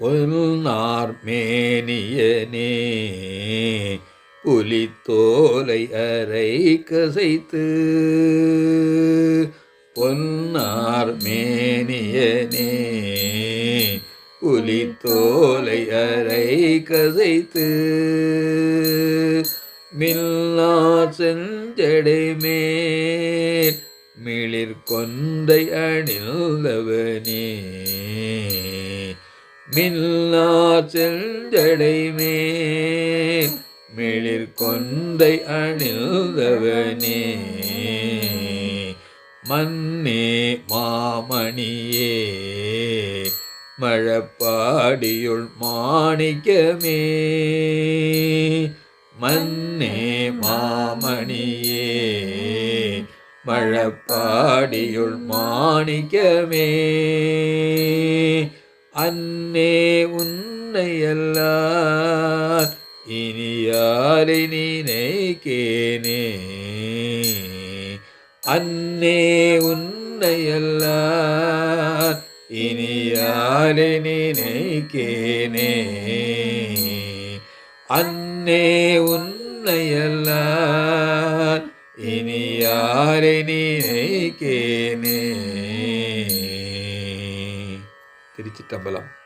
பொன்னார்மேனியனே புலித்தோலை அரை கசைத்து. பொன்னார்மேனியனே புலித்தோலை அரை கசைத்து. மில்லா செஞ்சடை மேல் மிளிர் கொன்றை அணிந்தவனே. மில்லா செஞ்சடை மேல் மிளிர் கொன்றை அணிந்தவனே. மன்னே மாமணியே மழப்பாடியுள் மாணிக்கமே. மன்னே மாமணியே மழப்பாடியுள் மாணிக்கமே. அன்னே உன்னையல்லார் இனி யாரை நினைக்கேனே அன்னே உன்னையல்லார் இனி யாரை நினைக்கேனே அன்னே உன்னையல்லார் இனி யாரை நினைக்கேனே jadi cerita malam.